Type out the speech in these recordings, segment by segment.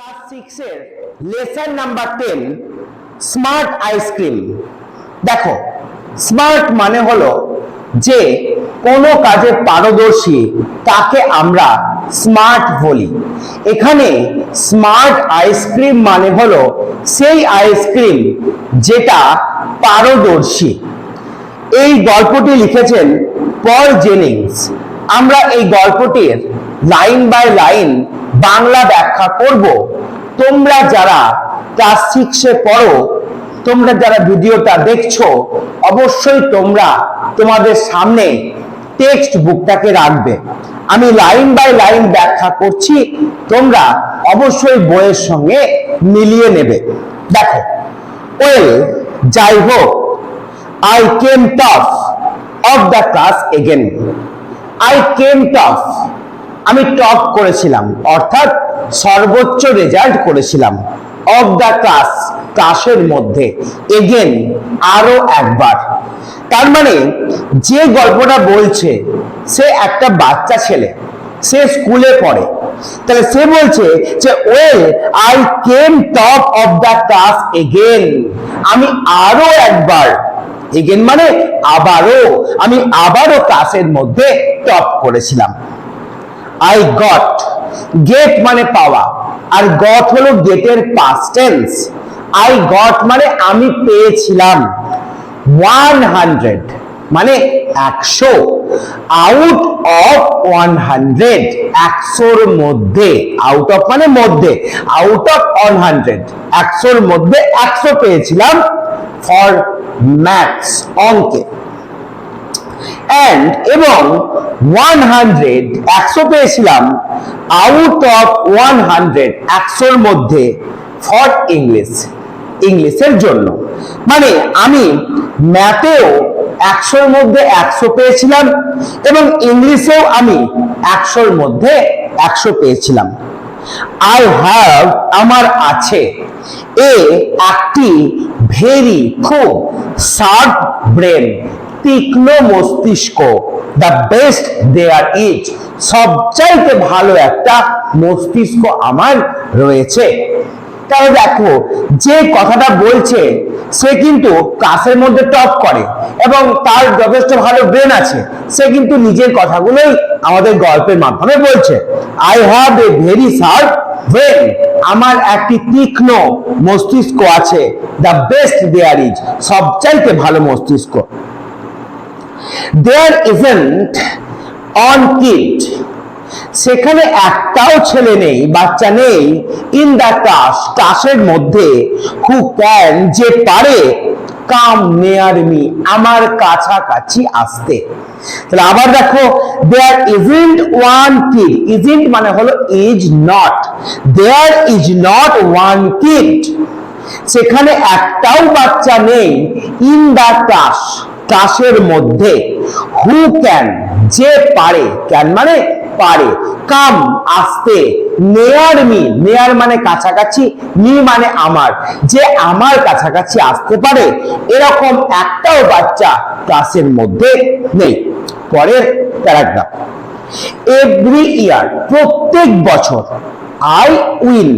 Class সিক্সের lesson number ten smart ice cream দেখো smart মানে হলো যে কোনো কাজে পারদর্শী, তাকে আমরা স্মার্ট বলি। এখানে স্মার্ট আইসক্রিম মানে হলো সেই আইসক্রিম যেটা পারদর্শী। এই গল্পটি লিখেছেন পল জেনিংস আমরা এই গল্পটির লাইন বাই লাইন বাংলা ব্যাখ্যা করব তোমরা যারা ক্লাস সিক্সে পড়ো, তোমরা যারা ভিডিওটা দেখছ, অবশ্যই তোমরা তোমাদের সামনে টেক্সট বুকটাকে রাখবে আমি লাইন বাই লাইন ব্যাখ্যা করছি, তোমরা অবশ্যই বইয়ের সঙ্গে মিলিয়ে নেবে দেখো ওয়েল যাই হোক I came top of the class again. I came tough. আমি টপ করেছিলাম, অর্থাৎ সর্বোচ্চ রেজাল্ট করেছিলাম অফ দ্য ক্লাস ক্লাসের মধ্যে। এগেন আরও একবার। তার মানে যে গল্পটা বলছে, সে একটা বাচ্চা ছেলে, সে স্কুলে পড়ে। তাহলে সে বলছে যে well I came top of the class again আমি আরও একবার। এগেন মানে আবারও, আমি আবারও ক্লাসের মধ্যে টপ করেছিলাম। আই গট গেট মানে পাওয়া। আর গট হলো গেটের পাস্ট টেন্স আই গট মানে আমি পেয়েছিলাম। ওয়ান হান্ড্রেড মানে একশো। আউট অফ ওয়ান হান্ড্রেড একশোর মধ্যে। আউট অফ মানে মধ্যে। আউট অফ ওয়ান হান্ড্রেড একশোর মধ্যে একশো পেয়েছিলাম ফর ম্যাথস অঙ্কে। অ্যান্ড এবং ওয়ান হান্ড্রেড একশো পেয়েছিলাম আউট অফ ওয়ান হান্ড্রেড একশোর মধ্যে ফর ইংলিশ ইংলিশের জন্য। মানে আমি ম্যাথেও একশোর মধ্যে একশো পেয়েছিলাম এবং ইংলিশেও আমি একশোর মধ্যে একশো পেয়েছিলাম। আই হ্যাভ আমার আছে এ একটি ভেরি খুব শার্প ব্রেন তীক্ষ্ণ মস্তিষ্ক দ্য বেস্ট দেয়ার ইজ সবচাইতে ভালো একটা মস্তিষ্ক আমার রয়েছে। তাহলে দেখো, যে কথাটা বলছে, সে কিন্তু ক্লাসের মধ্যে টপ করে এবং তার যথেষ্ট ভালো ব্রেন আছে। সে কিন্তু নিজের কথাগুলোই আমাদের গল্পের মাধ্যমে বলছে। I have a very sharp brain আমার একটি তীক্ষ্ণ মস্তিষ্ক আছে। দ্য বেস্ট দেয়ার ইজ সবচাইতে ভালো মস্তিষ্ক। দেয়ার ইজেন্ট অন কিড সেখানে একটাও ছেলে নেই, বাচ্চা নেই ইন দ্য ক্লাস ক্লাসের মধ্যে হু ক্যান যে পারে কাম নেয়ার মি আমার কাছাকাছি আসতে। তাহলে আবার দেখো there isn't one kid isn't মানে হলো is not there is not one kid সেখানে একটাও বাচ্চা নেই ইন দ্য ক্লাস ক্লাসের মধ্যে হু ক্যান যে পারে ক্যান মানে পারে। কাম আসতে নেয়ার মি নেয়ার মানে কাছাকাছি মি মানে আমার। যে আমার কাছাকাছি আসতে পারে, এরকম একটাও বাচ্চা ক্লাসের মধ্যে নেই। পরের প্যারাগ্রাফ এভরি ইয়ার প্রত্যেক বছর আই উইন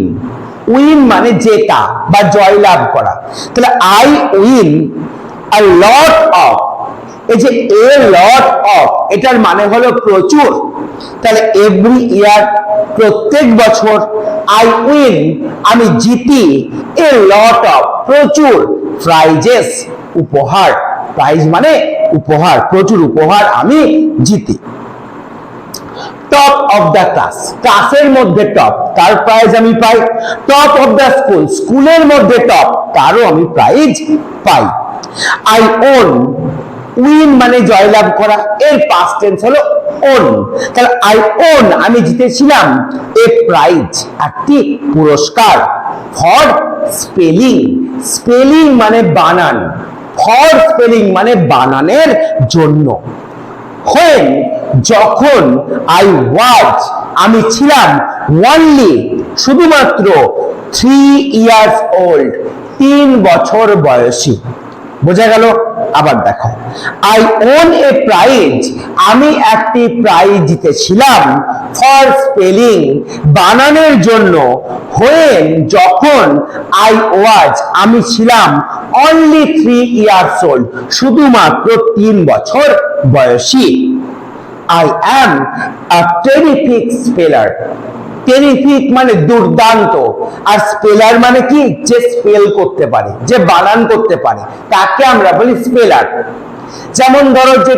উইন মানে জেতা বা জয়লাভ করা। তাহলে I win a lot of এই যে এ লট অফ এটার মানে হলো প্রচুর। তাহলে এভরি ইয়ার প্রত্যেক বছর আই উইন আমি জিতি এ লট অফ প্রচুর। প্রাইজেস উপহার। প্রাইজ মানে উপহার, প্রচুর উপহার আমি জিতি। টপ অফ দ্য ক্লাস ক্লাসের মধ্যে টপ তার প্রাইজ আমি পাই? টপ অফ দ্য স্কুল স্কুলের মধ্যে টপ তারও আমি প্রাইজ পাই। আই ওন উইন মানে জয়লাভ করা, এর পাস্ট টেন্স হলো ওন তাহলে আই ওন আমি জিতেছিলাম, এ প্রাইজ একটি পুরস্কার ফর স্পেলিং স্পেলিং মানে বানান ফর স্পেলিং মানে বানানের জন্য। When, যখন আই ওয়াজ আমি ছিলাম ওয়ানলি শুধুমাত্র থ্রি ইয়ার্স ওল্ড তিন বছর বয়সী। বোঝা গেল, আবার দেখো আই ওন এ প্রাইজ আমি একটি প্রাইজ জিতেছিলাম। ফর স্পেলিং বানানের জন্য। হোয়েন যখন আই ওয়াজ আমি ছিলাম অনলি থ্রি ইয়ার্স ওল্ড শুধুমাত্র তিন বছর বয়সী। I am a terrific speller terrific মানে দুর্দান্ত। আর স্পেলার মানে কি? যে স্পেল করতে পারে, যে বানান করতে পারে, তাকে আমরা বলি স্পেলার যেমন ধরো যে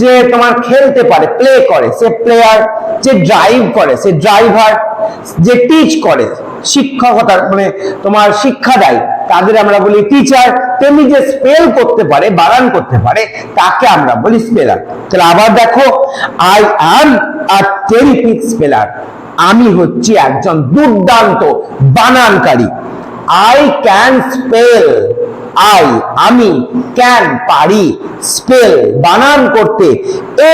যে তোমার খেলতে পারে প্লে করে, সে প্লেয়ার যে ড্রাইভ করে, সে ড্রাইভার যে টিচ করে শিক্ষকতার মানে তোমার শিক্ষা দেয়, তাদের আমরা বলি টিচার তেমনি যে স্পেল করতে পারে, বানান করতে পারে, তাকে আমরা বলি স্পেলার তাহলে আবার দেখো আই অ্যাম আ টেরিফিক স্পেলার আমি হচ্ছি একজন দুর্দান্ত বানানকারী। আই ক্যান স্পেল আই আমি ক্যান পারি। স্পেল বানান করতে।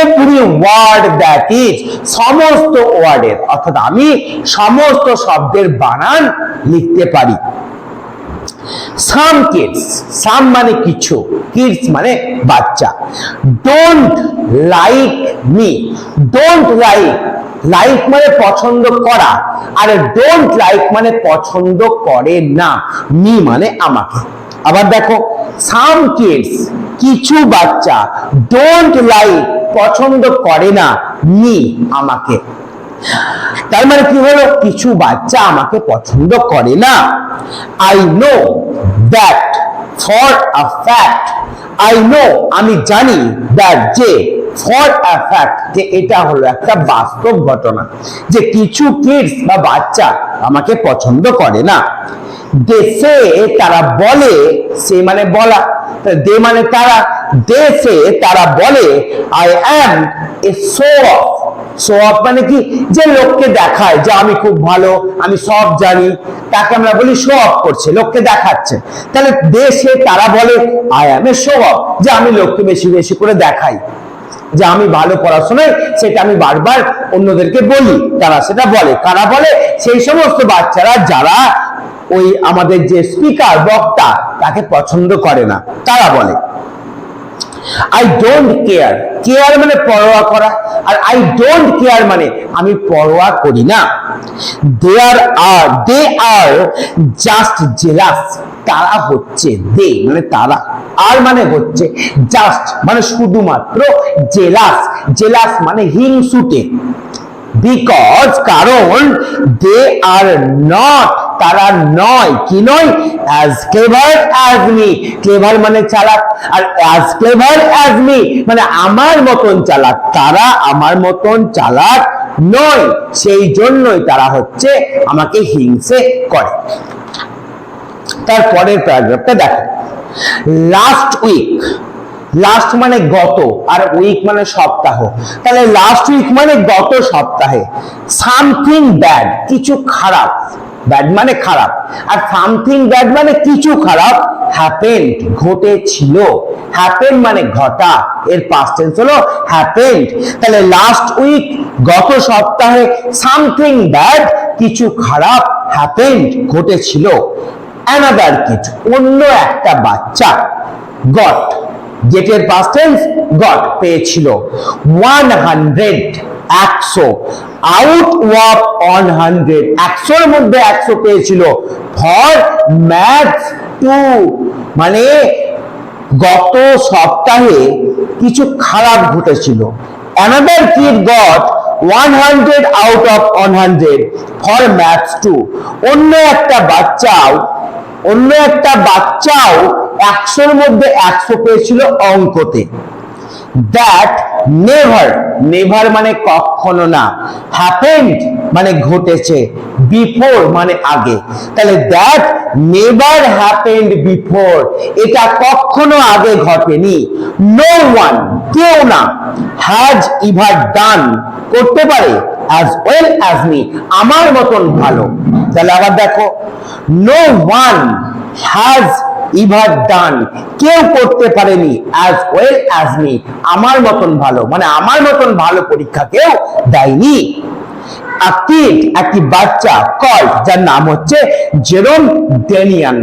এভরি ওয়ার্ড দ্যাট ইজ সমস্ত ওয়ার্ডের, অর্থাৎ আমি সমস্ত শব্দের বানান লিখতে পারি। সাম কিডস সাম মানে কিছু কিডস মানে বাচ্চা। Don't like me don't like like মানে পছন্দ করা। আর ডোন্ট লাইক মানে পছন্দ করে না। মি মানে আমাকে আবার দেখো সাম কিডস কিছু বাচ্চা ডোন্ট লাইক পছন্দ করে না। মি আমাকে। তার মানে কি হলো? কিছু বাচ্চা আমাকে পছন্দ করে না। I know that for a fact I know আমি জানি দ্যাট যে ফর আ ফ্যাক্ট যে এটা হলো একটা বাস্তব ঘটনা, যে কিছু কিডস বা বাচ্চা আমাকে পছন্দ করে না। দেশে তারা বলে, সে মানে বলা। দে মানে তারা দেশে তারা বলে I am a show off off মানে কি? যে লোককে দেখায় যে আমি খুব ভালো, আমি সব জানি। তাকে আমরা বলি শো অফ করছে, লোককে দেখাচ্ছে। তাহলে দেশে তারা বলে, আই অ্যাম এ যে আমি লোককে বেশি বেশি করে দেখাই। যে আমি ভালো পড়াশোনায়, সেটা আমি বারবার অন্যদেরকে বলি। তারা সেটা বলে। কারা বলে? সেই সমস্ত বাচ্চারা, যারা ওই আমাদের যে স্পিকার বক্তা, তাকে পছন্দ করে না, তারা বলে। আই ডোন্ট কেয়ার কেয়ার মানে পরোয়া করা। আর আই ডোন্ট কেয়ার মানে আমি পরোয়া করি না। দেয়ার আর দে আর জাস্ট জেলাস তারা হচ্ছে দে মানে তারা। আর মানে হচ্ছে জাস্ট মানে শুধুমাত্র জেলাস জেলাস মানে হিংসুটে। বিকজ কারণ দে আর নট তারা নয়। কি নয়? As clever as me clever মানে চালাক। আর অ্যাজ ক্লেভার অ্যাজ মি মানে আমার মতন চালাক। তারা আমার মতন চালাক নয়। সেই জন্যই তারা হচ্ছে আমাকে হিংসে করে। তারপরের প্যারাগ্রাফটা দেখো। লাস্ট উইক লাস্ট মানে গত। আর উইক মানে সপ্তাহ। তাহলে লাস্ট উইক মানে গত সপ্তাহে। সামথিং ব্যাড কিছু খারাপ। ব্যাড মানে খারাপ। আর সামথিং ব্যাড মানে কিছু খারাপ হ্যাপেন্ড ঘটেছিল। হ্যাপেন মানে ঘটা। এর পাস্ট টেন্স হলো হ্যাপেন্ড তাহলে লাস্ট উইক গত সপ্তাহে সামথিং ব্যাড কিছু খারাপ হ্যাপেন্ড ঘটেছিল। অ্যানাদার কিড অন্য একটা বাচ্চা গট গেটের পাস্ট টেন্স গট পেয়েছিল। ওয়ান হান্ড্রেড একশো। আউট অফ ওয়ান হান্ড্রেড একশোর মধ্যে একশো পেয়েছিল। ফর ম্যাথ টু মানে গত সপ্তাহে কিছু খারাপ ঘটেছিল। Another kid got one hundred out of one hundred for maths to অন্য একটা বাচ্চাও, অন্য একটা বাচ্চাও একশোর মধ্যে একশো পেয়েছিল অঙ্কতে। দ্যাট নেভার নেভার মানে কখনো না হ্যাপেন্ড মানে ঘটেছে বিফোর মানে আগে। তাহলে দ্যাট নেভার হ্যাপেন্ড বিফোর এটা কখনো আগে ঘটেনি। নো ওয়ান কেউ না হ্যাজ ইভার ডান করতে পারে অ্যাজ ওয়েল অ্যাজ মি আমার মতন ভালো। তাহলে আবার দেখো no one has ever done. কেউ করতে পারেনি অ্যাজ ওয়েল অ্যাজ মি আমার মতন ভালো মানে আমার মতন ভালো পরীক্ষা কেউ দেয়নি। একটি বাচ্চা কল্ড যার নাম হচ্ছে জেরোম ডেনিয়ান।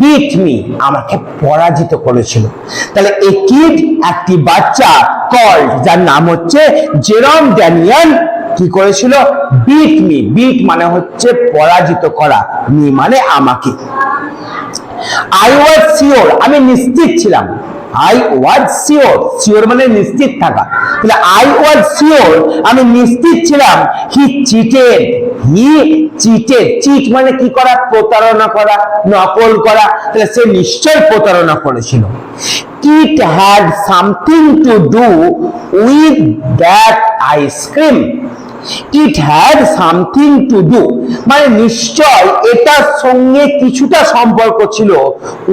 বিট মি আমাকে পরাজিত করেছিল। তাহলে এ কিড একটি বাচ্চা কল্ড যার নাম হচ্ছে জেরম ড্যানিয়ান কি করেছিল? বিট মি বিট মানে হচ্ছে পরাজিত করা। মি মানে আমাকে। আই ওয়াজ শিওর আমি নিশ্চিত ছিলাম। আই ওয়াজ সিওর সিওর মানে নিশ্চিত থাকা। তাহলে আই ওয়াজ শিওর আমি নিশ্চিত ছিলাম he cheated he cheated cheat মানে কি করা? প্রতারণা করা, নকল করা। তাহলে সে নিশ্চয় প্রতারণা করেছিল। It had something to do with that ice cream it had something to do মানে নিশ্চয় এটার সঙ্গে কিছুটা সম্পর্ক ছিল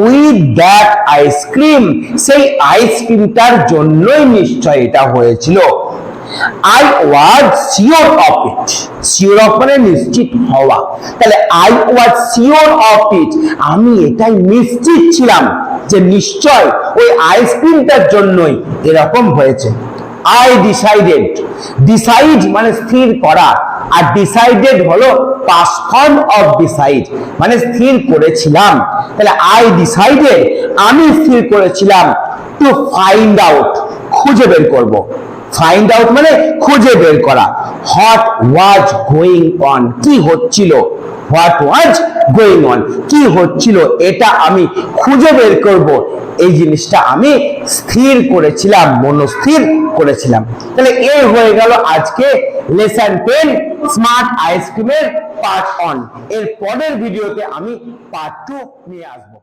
উইথ দ্যাট আইসক্রিম সেই আইসক্রিমটার জন্যই নিশ্চয় এটা হয়েছিল। I was sure of it sure of মানে নিশ্চিত হওয়া। তাহলে I was sure of it আমি এটাই নিশ্চিত ছিলাম যে নিশ্চয় ওই আইসক্রিমটার জন্যই এরকম হয়েছে। আই ডিসাইডেড ডিসাইড মানে স্থির করা। আর ডিসাইডেড হলো পাস্ট ফর্ম অফ ডিসাইড মানে স্থির করেছিলাম। তাহলে আই ডিসাইডেড আমি স্থির করেছিলাম। টু ফাইন্ড আউট খুঁজে বের করব। ফাইন্ড আউট মানে খুঁজে বের করা। হোয়াট ওয়াজ গোয়িং অন কি হচ্ছিল? হোয়াট ওয়াজ গোয়িং অন কি হচ্ছিল? এটা আমি খুঁজে বের করব। এই জিনিসটা আমি স্থির করেছিলাম, মনস্থির করেছিলাম। তাহলে এই হয়ে গেল আজকে টেন স্মার্ট আইসক্রিমের পার্ট অন এর পরের ভিডিওতে আমি পার্ট টু নিয়ে আসব।